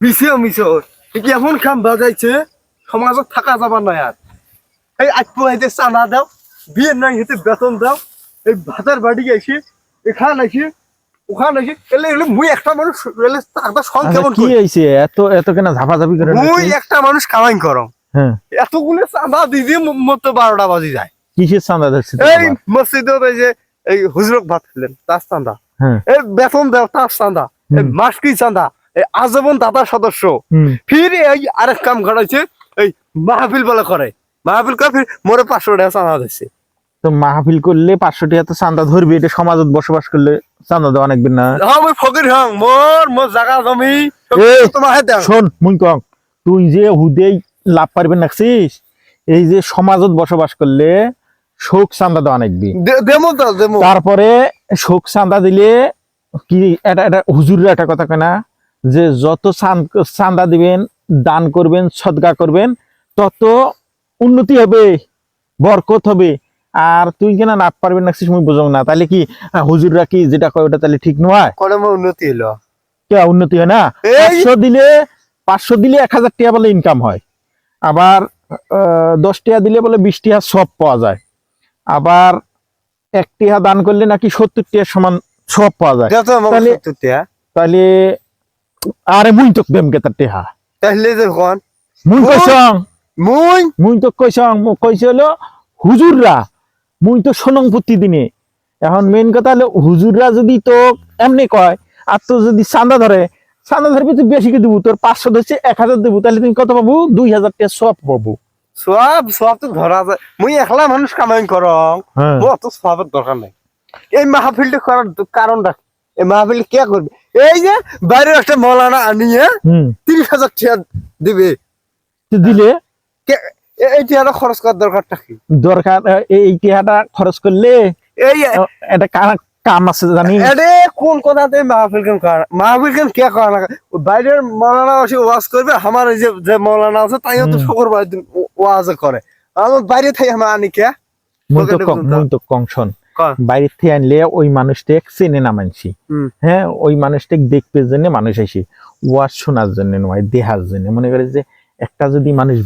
মিছে মিছে কি এমন খাম বাজাইছে সমাজত থাকা যাবার নাই আর এই হাইতে চানা দাও বিয়ের নাই বেতন দাও। এই ভাতার বাড়ি এসে এখান এসে ওখানে এসে এলে এলে মুই একটা মানুষ এলে একটা সং কেমন কি করি? হয়েছে এত এত কেন ঝাপাঝাপি করে মুই নাকি? একটা মানুষ কামাই করো হ্যাঁ এতগুলো চাঁদা দিয়ে দিয়ে মতো বারোটা বাজি যায়। কিসের চাঁদা দেখছি এই মসজিদত এই যে এই হুজরক ভাত খেলেন তার চাঁদা হ্যাঁ এই বেতন দেও তার চাঁদা এই আজীবন দাদা সদস্য। ফির এই আরেক কাম ঘটাইছে এই মাহফিল বলে করে। মাহফিল করে ফির মোরে পাঁচশো টাকা চাঁদা দিচ্ছে তো মাহফিল করলে পাঁচশো টাকা তো চাঁদা ধরবি এটা সমাজত বসবাস করলে চাঁদা দেওয়া নাকবেন না। হ্যাঁ মই ফকির হং মোর মোর জায়গা জমি তোমার শোন মুই কং তুই যে হুদেই লাভ পারবেন নাকছিস? এই যে সমাজত বসবাস করলে শোক চাঁদা দেওয়া নাকবি তারপরে শোক চাঁদা দিলে কি এটা এটা হুজুরের একটা কথা কেনা যে যত চান- চাঁদা দিবেন দান করবেন সদগা করবেন তত উন্নতি হবে বরকত হবে। আর তুই কেনা না পারবেন না মুই বুঝং না। তাহলে কি হুজুররা কি যেটা কয় ওটা তাহলে ঠিক নয়? উন্নতি হলো। কে উন্নতি হয় না? পাঁচশো দিলে পাঁচশো দিলে এক হাজার টাকা বলে ইনকাম হয়। আবার দশ টাকা দিলে বলে বিশ টাকা সব পাওয়া যায়। আবার এক টাকা দান করলে নাকি সত্তর টাকা সমান সব পাওয়া যায়। তাহলে- তাহলে আরে মুই তো দেম টেহা। তাহলে দেখুন মুই! কইছং মুই মুই তো কইছং মোক কইছে হলো হুজুররা। মুই তো সোনং প্রতিদিনে এখন মেন কথা হলো হুজুররা যদি তো এমনি কয় আর তো যদি চাঁদা ধরে চাঁদা ধরবি তুই বেশি কি দেবো? তোর পাঁচশো ধরছে এক হাজার দেবো। তাহলে তুমি কত পাবো? দুই হাজার টাকা সব পাবো। সব সব তো ধরা যায়। মুই একলা মানুষ কামাই করং। হ্যাঁ। অত সবের দরকার নাই। এই মাহফিলটা করার কারণটা মাহফিল কে করবে? এই যে বাইরে একটা মৌলানা আনিয়ে তিরিশ হাজার টাকা দিবে। দিলে? কে- এ- এই টাকাটা খরচ করার দরকারটা কি? দরকার এই টাকাটা খরচ করলে এই এটা কাম আছে জানি। আরে কোন কথাতে মাহফিল কেন মাহফিল কেন কে করা না বাইরের মৌলানা ওয়াজ করবে আমার এই যে মৌলানা আছে তাইও তো ও- ওয়াজ করে। আমার বাইরে থেকে আমার আনি কে কংশন। বাইরে থেকে আনলে ওই মানুষটা চেনে না মানছি। হ্যাঁ ওই মানুষটা দেখতে জন্য মানুষ আসে। ওয়াজ শোনার জন্য নয় দেহার জন্য। মনে করে যে একটা যদি মানুষ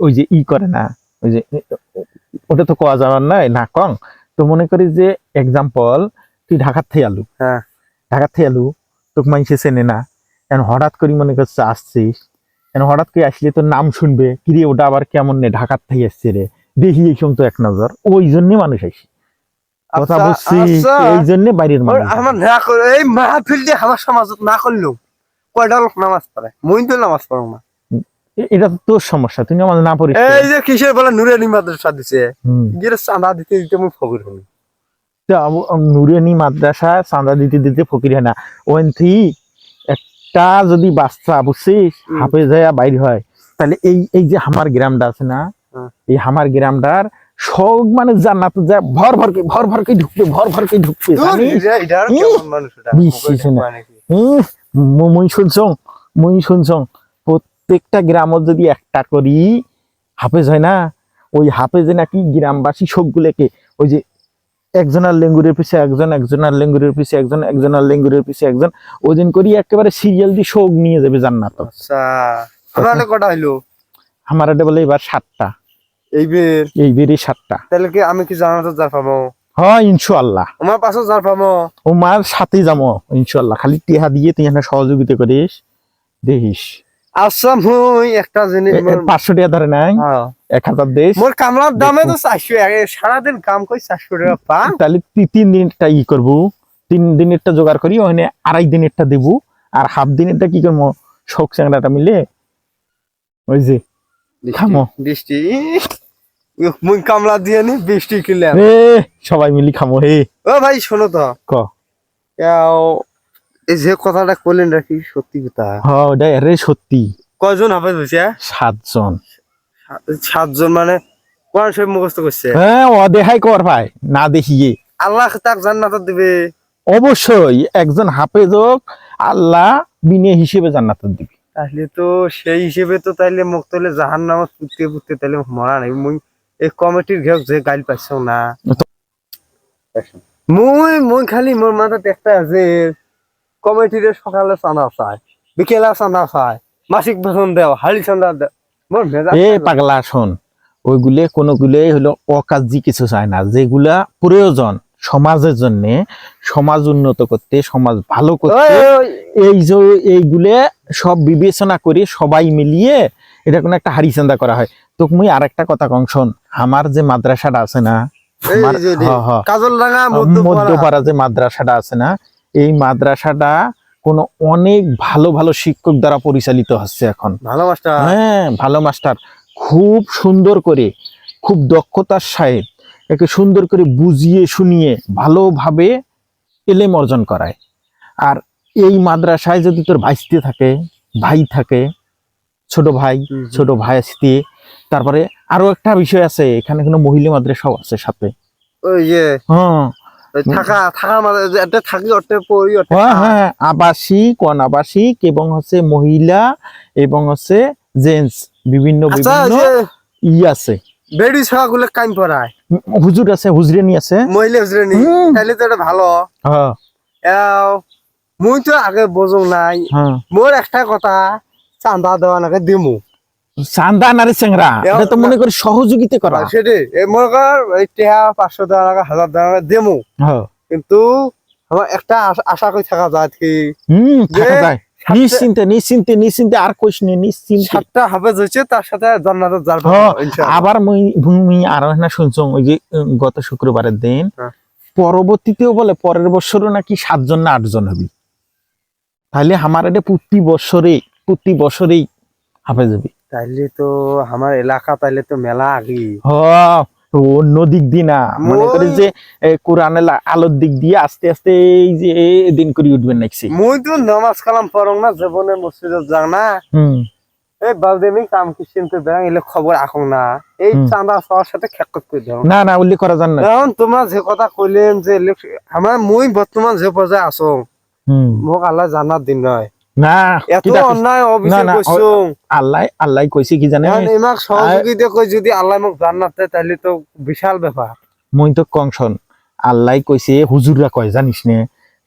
ওই যে ই করে না ওই যে ওটা তো কোয়া যাওয়ার নয় না কং। তো মনে করি যে এক্সাম্পল তুই ঢাকার থেকে আলু। হ্যাঁ। ঢাকার থেকে আলু তোকে মানুষে চেনে না। এখন হঠাৎ করে মনে করছে আসছিস। এখন হঠাৎ করে আসলে তোর নাম শুনবে কিরে ওটা আবার কেমন নে ঢাকার থেকে এসছে রে। দেখি এই সময় তো এক নজর। ওই জন্য মানুষ আসে। কথা আচ্ছা, বলছি আচ্ছা। এই জন্য বাইরের মানুষ। আমার না করে এই মাহফিল দিয়ে আমার সমাজত না কয়টা লোক নামাজ পড়ে? মুই তো নামাজ পড়ো না। এটা তো তোর সমস্যা তুমি আমাদের না পড়িস এই যে কিসের বলে নুরানি মাদ্রাসা দিছে? গিয়ে চাঁদা দিতে দিতে মুই ফকির নুরানি মাদ্রাসা চাঁদা দিতে দিতে ফকির হয় না। ওখান থেকে একটা যদি বাচ্চা বুঝছিস। হাফে যায় বাইর হয় তাহলে এই এই যে আমার গ্রামটা আছে না এই আমার গ্রামটার সব মানে জান্নাত যায় ভর ভরকে ভর ভরকে ঢুকবে ভর ভরকে ঢুকবে বিশ্বাস না। মুই শুনছং মুই শুনছং প্রত্যেকটা গ্রামত যদি একটা করি হাফেজ হয় না? ওই হাফেজে নাকি গ্রামবাসী সবগুলোকে ওই যে একজনের লেঙ্গুরের পিছে একজন একজনের লেঙ্গুরের পিছে একজন একজনের লেঙ্গুরের পিছে একজন ওই দিন করি একেবারে সিরিয়াল দিয়ে শোক নিয়ে যাবে জান্নাত। আচ্ছা আমার এটা বলে এবার সাতটা। এই বের এই সাতটা। তাহলে কি আমি কি জানাতে যার পাবো? হয় ইনশাল্লাহ আমার পাশে যার পাবো? সাথে যাব ইনশাল্লাহ খালি টিহা দিয়ে তুই এখানে সহযোগিতা করিস দেখিস। আচ্ছা মুই একটা জিনিস পাঁচশো টাকা ধরে নাই? হ্যাঁ। এক হাজার দেশ। মোর কামলার দামে তো চারশো সারাদিন কাম করি চারশো টাকা পা। তাহলে তিন দিনেরটা ই করব। তিন দিনেরটা জোগাড় করি ওখানে আড়াই দিনেরটা দেবো। আর হাফ দিনেরটা কি করব? শোক চ্যাংড়াটা মিলে। ওই যে খামো। বৃষ্টি মুই কামলা দিয়ে নি বৃষ্টি কিনলাম রে সবাই মিলি খামো হে। ও ভাই শোনো তো। ক? এই যে কথাটা করলেন নাকি সত্যি কথা? হ ওটা রে সত্যি। সাতজন। সাতজন মানে কোরআন শরীফ মুখস্থ করছে? হ্যাঁ ও দেখাই কর ভাই না দেখিয়ে। আল্লাহ তাক জান্নাত দিবে। অবশ্যই একজন হাফেজ হোক আল্লাহ বিনে হিসেবে জান্নাত দিবি। তাহলে তো সেই হিসেবে তো তাইলে মুখ তাহলে জাহান নামত পুঁততে পুঁততে তাহলে মরা নাই। মুই এই কমিটির ঘেউ যে গাইল পাইছ না। মুই মুই খালি মোর মাথাতে একটা আছে কমিটির সকালে চাঁদা চায় বিকেলে চাঁদা চায় মাসিক বেতন দাও হাড়ি চান্দা দাও মোর ভেজা এ পাগলা শোন ওইগুলো কোনোগুলোই হলো অকাজি কিছু চায় না যেগুলা প্রয়োজন সমাজের জন্য সমাজ উন্নত করতে সমাজ ভালো করতে এই যে এইগুলো সব বিবেচনা করে সবাই মিলিয়ে এটা কোনো একটা হাড়ি চান্দা করা হয়। তো মুই আর একটা কথা কং শোন আমার যে মাদ্রাসাটা আছে না মধ্যপাড়া। যে মাদ্রাসাটা আছে না এই মাদ্রাসাটা কোন অনেক ভালো ভালো শিক্ষক দ্বারা পরিচালিত হচ্ছে এখন। ভালো মাস্টার। হ্যাঁ ভালো মাস্টার। খুব সুন্দর করে খুব দক্ষতার সাহেব একে সুন্দর করে বুঝিয়ে শুনিয়ে ভালোভাবে এলেম অর্জন করায়। আর এই মাদ্রাসায় যদি তোর ভাইস্তি থাকে ভাই থাকে ছোট ভাই। ছোট ভাই আসতে তারপরে আরও একটা বিষয় আছে এখানে কোনো মহিলা মাদ্রাসাও আছে সাথে। ওই যে হ্যাঁ থাকা মানে একটা থাকি পড়ি হ্যাঁ হ্যাঁ আবাসিক অনাবাসিক এবং হচ্ছে মহিলা এবং হচ্ছে জেন্টস বিভিন্ন আচ্ছা বিভিন্ন ই আছে। বেডি পড়ায়। উম, হুজুর আছে হুজরেনি আছে। মহিলা হুজরানি। তাহলে তো এটা ভালো। হ্যাঁ। মুই তো আগে বোঝো নাই। হ্যাঁ। মোর একটা কথা চান্দা দেওয়া নাকি দিমু। এটা তো মনে করি সহযোগিতা করা। মনে কর টেহা পাঁচশো হাজার নাকি হ্যাঁ। কিন্তু আমার একটা আশা- করে থাকা যায় কি নিশ্চিন্তে নিশ্চিন্তে নিশ্চিন্তে আর কইস নি নিশ্চিন্তে। সাতটা হাফেজ হয়েছে তার সাথে জান্নাতের জাল হ্যাঁ, আবার মুই মুই আরও না শুনছং ওই যে গত শুক্রবারের দিন। হ্যাঁ। পরবর্তীতেও বলে পরের বছরও নাকি সাতজন না আটজন হবি। তাহলে আমার এটা প্রতি বছরে প্রতি বছরেই হাফেজ হবে। তাইলে তো আমার এলাকা তাইলে তো মেলা আগে। হ অন্য দিক দিয়ে না। মনে করি যে লা- আলোর দিক দিয়ে আস্তে আস্তে এই যে দিন করে উঠবেন নাকছি মুই তো নামাজ কালাম পড়ং না জীবনে মসজিদত যাও না। এই বালদেমি কাম কিসিম তো বেড়াং এলে খবর আখং না। এই। চাঁদা সবার সাথে খেকত করে দাও। না না উল্লেখ করা যান না। এখন তোমরা যে কথা কইলেন যে আমার মুই বর্তমান যে পর্যায়ে আছো মোক আল্লাহ জানার দিন নয় না এত অন্যায় অবিচার না, না, করছ আল্লাহ আল্লাহ কইছে কি জানে? ইমাক সহযোগিতা কই যদি আল্লাহ মোক জান্নাত দেয় তাহলে তো বিশাল ব্যাপার। মই তো কংসন আল্লাহ কইছে হুজুররা কয় জানিস নে?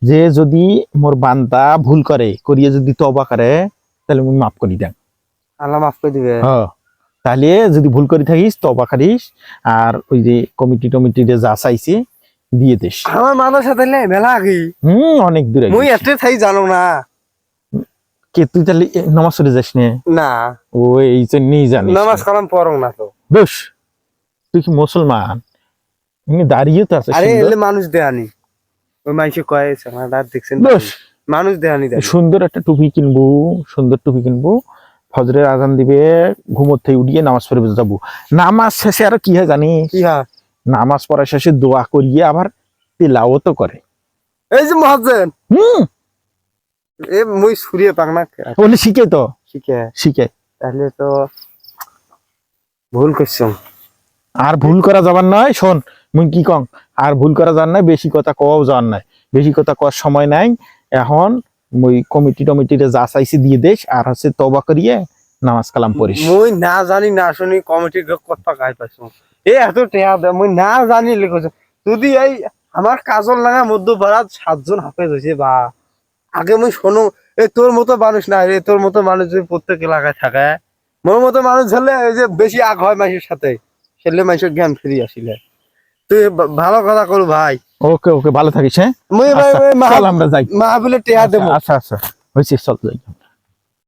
যে যদি মোর বান্দা ভুল করে করিয়ে যদি তবা করে তাহলে মুই মাফ করি দেন আল্লাহ মাফ করে দিবে। হ তাহলে যদি ভুল করে থাকিস তবা করিস আর ওই যে কমিটি টমিটি যা চাইছে দিয়ে দিস। আমার মানুষ সাথে মেলা আগে। হুম অনেক দূরে মুই এতে থাই জানো না। কে তুই তাহলে নামাজ পড়ে যাস নে? না। ও এই জন্যই জানিস। নামাজ কালাম পড়ং না তো। বেশ তুই কি মুসলমান? এমনি দাঁড়িয়ে তো আছে আরে। এলে মানুষ দেয়ানি। ওই মানুষে কয় আমার দেখছেন বেশ। মানুষ দেয়ানি দেয় সুন্দর একটা টুপি কিনবো সুন্দর টুপি কিনবো। ফজরের আজান দিবে ঘুমোর থেকে উঠিয়ে নামাজ পড়বে যাব। নামাজ শেষে আর কি হয় জানি কি হ্যাঁ? নামাজ পড়া শেষে দোয়া করিয়ে আবার তেলাও তো করে। এই যে মহাজেন। হুম। এ মুই সুরিয়ে পাক না। বলে শিখে তো? শিখে শিখে তাহলে তো ভুল করছ আর ভুল করা যাবার নয় শোন মুই কি কং আর ভুল করা যার নাই বেশি কথা কওয়াও যাওয়ার নাই। বেশি কথা কওয়ার সময় নাই। এখন ওই কমিটি টমিটিতে যা চাইছি দিয়ে দেশ আর হচ্ছে তবা করিয়ে নামাজ কালাম পড়িস। মুই না জানি না শুনি কমিটির কথা গাই পাইছো। এ এত টেয়া দে মুই না জানি লিখেছো যদি এই আমার কাজল লাগা মধ্য সাতজন হাফেজ হয়েছে বা আগে মুই শোনো এ তোর মতো মানুষ না রে তোর মতো মানুষ যদি প্রত্যেক এলাকায় থাকে। মোর মতো মানুষ হলে এই যে বেশি আগ হয় মানুষের সাথে সেলে মানুষের জ্ঞান ফিরিয়ে আসিলে। তুই ভালো কথা করু ভাই। ওকে ওকে ভালো থাকিস হ্যাঁ? মুই ভাই আচ্ছা, ওই চল মাহা- আমরা যাই। মাহফিলে টেয়া দেবো। আচ্ছা আচ্ছা হয়েছে চল যাই